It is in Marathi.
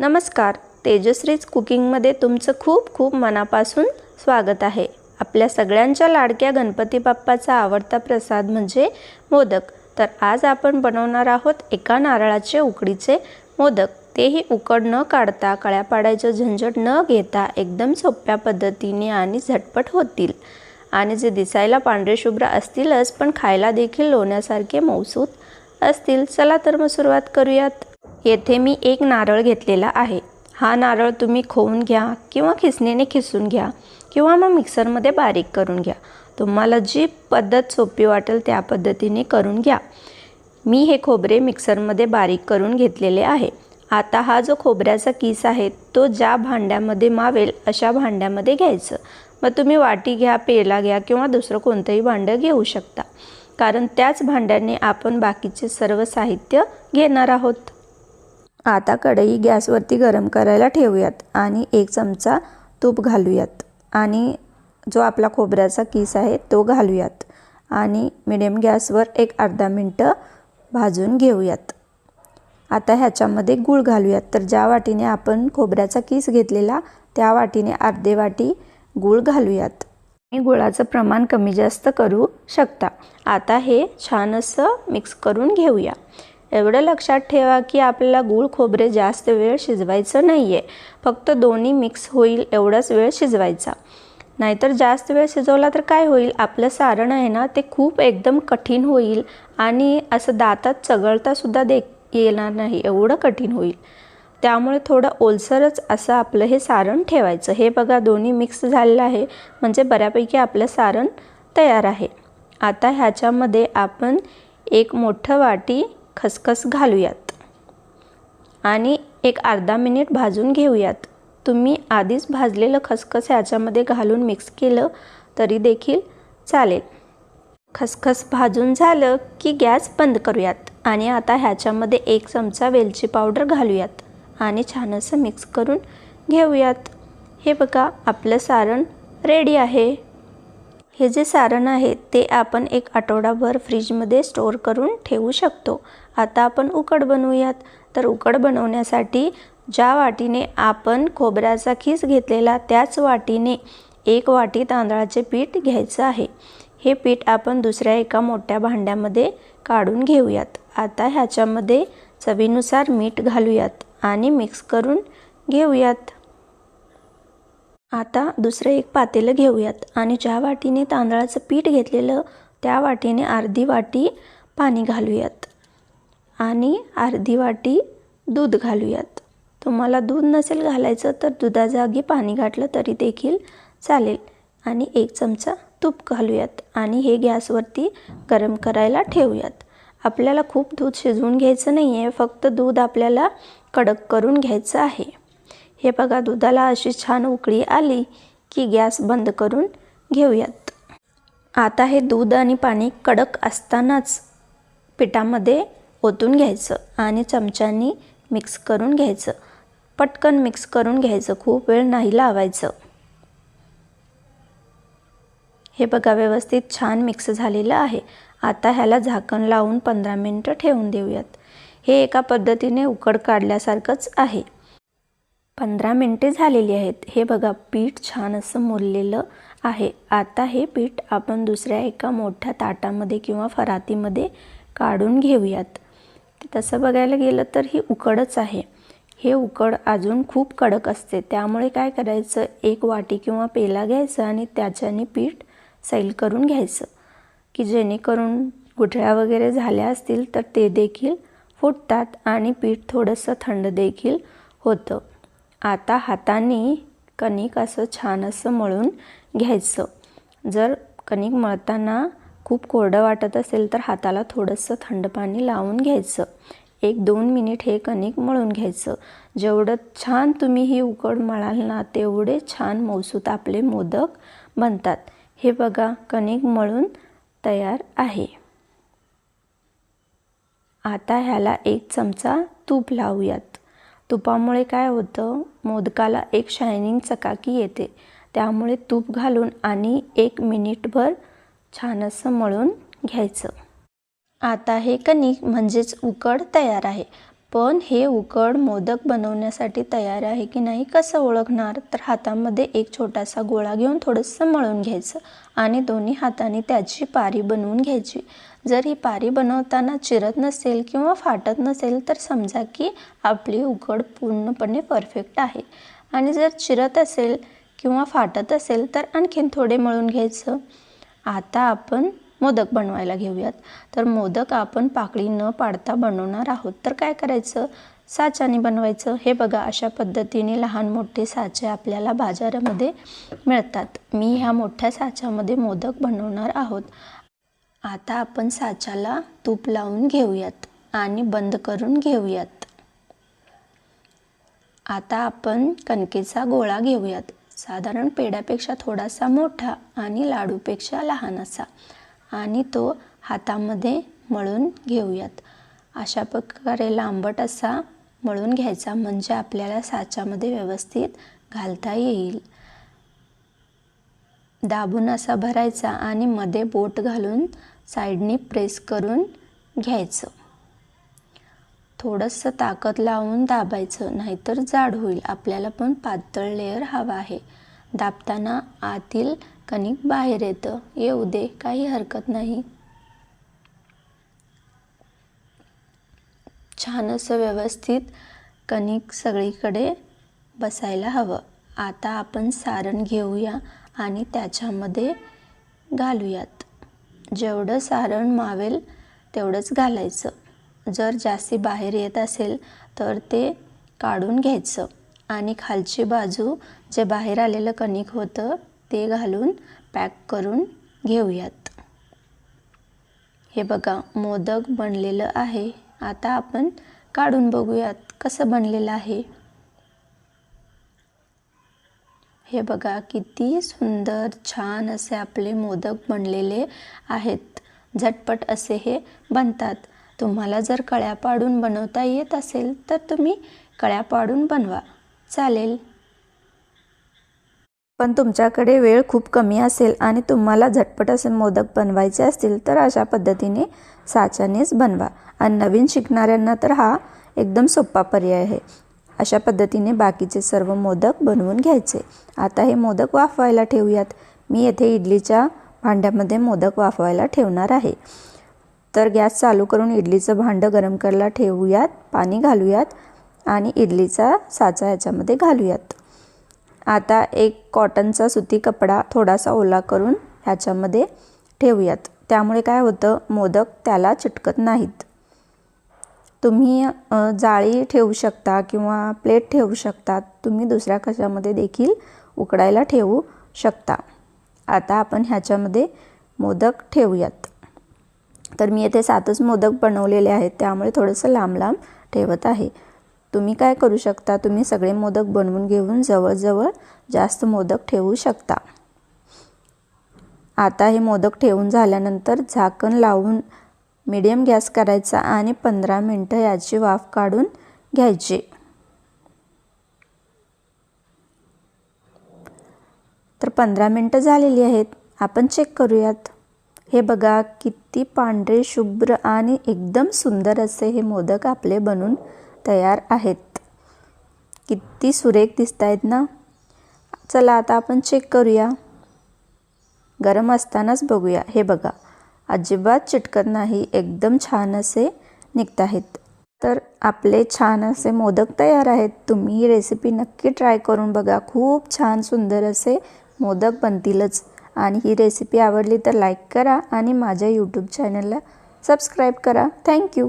नमस्कार तेजश्रीज कुकिंगमध्ये तुमचं खूप खूप मनापासून स्वागत आहे. आपल्या सगळ्यांच्या लाडक्या गणपती बाप्पाचा आवडता प्रसाद म्हणजे मोदक. तर आज आपण बनवणार आहोत एका नारळाचे उकडीचे मोदक. तेही उकड न काढता कळ्या पाडायचं झंझट न घेता एकदम सोप्या पद्धतीने आणि झटपट होतील. आणि जे दिसायला पांढरे शुभ्र असतीलच पण खायला देखील लोण्यासारखे मौसूत असतील. चला तर मग सुरुवात करूयात. येथे मी एक नारळ घेतलेला आहे. हा नारळ तुम्ही खोवून घ्या किंवा खिसणीने खिसून घ्या किंवा मग मिक्सरमध्ये बारीक करून घ्या. तुम्हाला जी पद्धत सोपी वाटेल त्या पद्धतीने करून घ्या. मी हे खोबरे मिक्सरमध्ये बारीक करून घेतलेले आहे. आता हा जो खोबऱ्याचा किस आहे तो ज्या भांड्यामध्ये मावेल अशा भांड्यामध्ये घ्यायचं. मग तुम्ही वाटी घ्या पेला घ्या किंवा दुसरं कोणतंही भांडं घेऊ शकता. कारण त्याच भांड्याने आपण बाकीचे सर्व साहित्य घेणार आहोत. आता कढई गॅसवरती गरम करायला ठेवूयात आणि एक चमचा तूप घालूयात. आणि जो आपला खोबऱ्याचा किस आहे तो घालूयात. आणि मिडियम गॅसवर एक अर्धा मिनटं भाजून घेऊयात. आता ह्याच्यामध्ये गूळ घालूयात. तर ज्या वाटीने आपण खोबऱ्याचा किस घेतलेला त्या वाटीने अर्धे वाटी गूळ घालूयात. आणि गुळाचं प्रमाण कमी जास्त करू शकता. आता हे छान असं मिक्स करून घेऊया. एवढं लक्षात ठेवा की आपल्याला गूळ खोबरे जास्त वेळ शिजवायचं नाही आहे फक्त दोन्ही मिक्स होईल एवढाच वेळ शिजवायचा. नाहीतर जास्त वेळ शिजवला तर काय होईल? आपलं सारण आहे ना ते खूप एकदम कठीण होईल आणि असं दातात चघळतासुद्धा दे येणार नाही एवढं कठीण होईल. त्यामुळे थोडं ओलसरच असं आपलं हे सारण ठेवायचं. हे बघा दोन्ही मिक्स झालेलं आहे. म्हणजे बऱ्यापैकी आपलं सारण तयार आहे. आता ह्याच्यामध्ये आपण एक मोठं वाटी खसखस घालूयात. आणि एक अर्धा मिनिट भाजून घेऊयात. तुम्ही आधीच भाजलेलं खसखस ह्याच्यामध्ये घालून मिक्स केलं तरी देखील चालेल. खसखस भाजून झालं की गॅस बंद करूयात आणि आता ह्याच्यामध्ये एक चमचा वेलची पावडर घालूयात आणि छान असं मिक्स करून घेऊयात. हे बघा आपलं सारण रेडी आहे. हे जे सारण आहे ते आपण एक आठवडाभर फ्रीजमध्ये स्टोअर करून ठेवू शकतो. आता आपण उकड बनवूयात. तर उकड बनवण्यासाठी ज्या वाटीने आपण खोबऱ्याचा खीस घेतलेला त्याच वाटीने एक वाटी तांदळाचे पीठ घ्यायचं आहे. हे पीठ आपण दुसऱ्या एका मोठ्या भांड्यामध्ये काढून घेऊयात. आता ह्याच्यामध्ये चवीनुसार मीठ घालूयात आणि मिक्स करून घेऊयात. आता दुसरं एक पातेलं घेऊयात. आणि ज्या वाटीने तांदळाचं पीठ घेतलेलं त्या वाटीने अर्धी वाटी पाणी घालूयात. आणि अर्धी वाटी दूध घालूयात. तुम्हाला दूध नसेल घालायचं तर दुधाजागी पाणी घातलं तरी देखील चालेल. आणि एक चमचा तूप घालूयात. आणि हे गॅसवरती गरम करायला ठेवूयात. आपल्याला खूप दूध शिजवून घ्यायचं नाही आहे फक्त दूध आपल्याला कडक करून घ्यायचं आहे. हे बघा दुधाला अशी छान उकळी आली की गॅस बंद करून घेऊयात. आता हे दूध आणि पाणी कडक असतानाच पिठामध्ये ओतून घ्यायचं आणि चमच्यानी मिक्स करून घ्यायचं. पटकन मिक्स करून घ्यायचं खूप वेळ नाही लावायचं. हे बघा व्यवस्थित छान मिक्स झालेलं आहे. आता ह्याला झाकण लावून पंधरा मिनटं ठेवून देऊयात. हे एका पद्धतीने उकड काढल्यासारखंच आहे. पंधरा मिनटे झालेली आहेत. हे बघा पीठ छान असं मुरलेलं आहे. आता हे पीठ आपण दुसऱ्या एका मोठ्या ताटामध्ये किंवा फरातीमध्ये काढून घेऊयात. तसं बघायला गेलं तर ही उकडच आहे. हे उकड अजून खूप कडक असते. त्यामुळे काय करायचं? एक वाटी किंवा पेला घ्यायचं आणि त्याच्याने पीठ सैल करून घ्यायचं. की जेणेकरून गुठळ्या वगैरे झाल्या असतील तर ते देखील फुटतात आणि पीठ थोडंसं थंड देखील होतं. आता हाताने कणिक असं छान असं मळून घ्यायचं. जर कणिक मळताना खूप कोरडं वाटत असेल तर हाताला थोडंसं थंड पाणी लावून घ्यायचं. एक दोन मिनिट हे कणिक मळून घ्यायचं. जेवढं छान तुम्ही ही उकड मळाल ना तेवढे छान मौसूत आपले मोदक बनतात. हे बघा कणिक मळून तयार आहे. आता ह्याला एक चमचा तूप लावूयात. तुपामुळे काय होतं? मोदकाला एक शायनिंग चकाकी येते. त्यामुळे तूप घालून आणि एक मिनिटभर छान असं मळून घ्यायचं. आता हे कणिक म्हणजेच उकड तयार आहे. पण हे उकड मोदक बनवण्यासाठी तयार आहे की नाही कसं ओळखणार? तर हातामध्ये एक छोटासा गोळा घेऊन थोडंसं मळून घ्यायचं आणि दोन्ही हाताने त्याची पारी बनवून घ्यायची. जर ही पारी बनवताना चिरत नसेल किंवा फाटत नसेल तर समजा की आपली उघड पूर्णपणे परफेक्ट आहे. आणि जर चिरत असेल किंवा फाटत असेल तर आणखीन थोडे मळून घ्यायचं. आता आपण मोदक बनवायला घेऊयात. तर मोदक आपण पाकळी न पाडता बनवणार आहोत. तर काय करायचं? साच्याने बनवायचं. हे बघा अशा पद्धतीने लहान मोठे साचे आपल्याला बाजारामध्ये मिळतात. मी ह्या मोठ्या साच्यामध्ये मोदक बनवणार आहोत. आता आपण साच्याला तूप लावून घेऊयात आणि बंद करून घेऊयात. आता आपण कणकेचा गोळा घेऊयात. साधारण पेड्यापेक्षा थोडासा मोठा आणि लाडूपेक्षा लहान असा. आणि तो हातामध्ये मळून घेऊयात. अशा प्रकारे लांबट असा मळून घ्यायचा म्हणजे आपल्याला साच्यामध्ये व्यवस्थित घालता येईल. दाबून असा भरायचा आणि मध्ये बोट घालून साईडनी प्रेस करून घ्यायचं. थोडंसं ताकद लावून दाबायचं नाहीतर जाड होईल. आपल्याला पण पातळ लेअर हवा आहे. दाबताना आतील कणिक बाहेर येतं. येऊ दे काही हरकत नाही. छान असं व्यवस्थित कणिक सगळीकडे बसायला हवं. आता आपण सारण घेऊया. आणि त्याच्यामध्ये घालूयात. जेवढं सारण मावेल तेवढंच घालायचं. जर जास्ती बाहेर येत असेल तर ते काढून घ्यायचं. आणि खालची बाजू जे बाहेर आलेलं कणिक होतं ते घालून पॅक करून घेऊयात. हे बघा मोदक बनलेलं आहे. आता आपण काढून बघूयात कसं बनलेलं आहे. हे बघा किती सुंदर छान असे आपले मोदक बनलेले आहेत. झटपट असे हे बनतात. तुम्हाला जर कळ्या पाडून बनवता येत असेल तर तुम्ही कळ्या पाडून बनवा. चालेल. पण तुमच्याकडे वेळ खूप कमी असेल आणि तुम्हाला झटपट असे मोदक बनवायचे असतील तर अशा पद्धतीने साच्यानेच बनवा. आणि नवीन शिकणाऱ्यांना तर हा एकदम सोपा पर्याय आहे. अशा पद्धतीने बाकीचे सर्व मोदक बनवून घ्यायचे. आता हे मोदक वाफवायला ठेवूयात. मी येथे इडलीच्या भांड्यामध्ये मोदक वाफवायला ठेवणार आहे. तर गॅस चालू करून इडलीचं भांडं गरम करायला ठेवूयात. पाणी घालूयात आणि इडलीचा साचा याच्यामध्ये घालूयात. आता एक कॉटनचा सुती कपडा थोडासा ओला करून ह्याच्यामध्ये ठेवूयात. त्यामुळे काय होतं? मोदक त्याला चिटकत नाहीत. तुम्ही जाळी ठेवू शकता किंवा प्लेट ठेवू शकता. तुम्ही दुसऱ्या कशामध्ये देखील उकडायला ठेवू शकता. आता आपण ह्याच्यामध्ये मोदक ठेवूयात. तर मी येथे सातच मोदक बनवलेले आहेत त्यामुळे थोडंसं लांब लांब ठेवत आहे. तुम्ही काय करू शकता तुम्ही सगळे मोदक बनवून घेऊन जवळजवळ जास्त मोदक ठेवू शकता. आता हे मोदक ठेवून झाल्यानंतर झाकण लावून मीडियम गॅस करायचा आणि पंधरा मिनटं याची वाफ काढून घ्यायची. तर पंधरा मिनटं झालेली आहेत. आपण चेक करूयात. हे बघा किती पांढरे शुभ्र आणि एकदम सुंदर असे हे मोदक आपले बनून तयार आहेत. किती सुरेख दिसत आहेत ना? चला आता आपण चेक करूया. गरम असतानाच बघूया. हे बघा अजिबात चिटकत नाही एकदम छान असे निघत आहेत. तर आपले छान असे मोदक तयार आहेत. तुम्ही ही रेसिपी नक्की ट्राय करून बघा. खूप छान सुंदर असे मोदक बनतीलच. आणि ही रेसिपी आवडली तर लाईक करा आणि माझ्या यूट्यूब चॅनलला सबस्क्राईब करा. थँक्यू